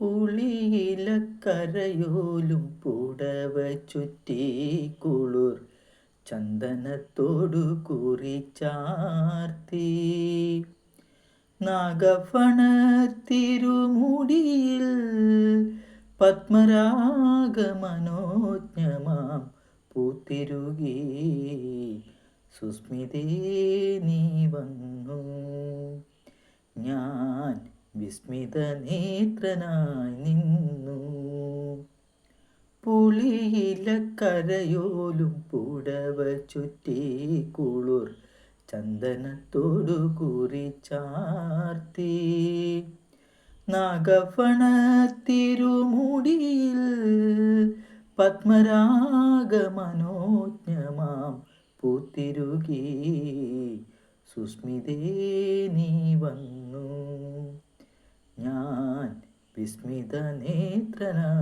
പുളിയിലക്കരയോലും പുടവ ചുറ്റി കുളിർ ചന്ദനത്തോടു കുറിച്ചാർത്തി നാഗഫണത്തിരുമുടിയിൽ പത്മരാഗമനോജ്ഞമാം പൂത്തിരുകി. സുസ്മിതേ നീ വന്നു. വിസ്മിത നേത്രനായി നിന്നു. പുളിയിലക്കരയോലും പുടവ ചുറ്റി കുളിർ ചന്ദനത്തോടു കുറിച്ചാർത്തി നാഗഫണത്തിരുമുടിയിൽ പത്മരാഗമനോജ്ഞമാം പൂത്തിരുകി. സുസ്മിതേ നീ വന്നു. വിസ്മിത നേത്രനായി നിന്നു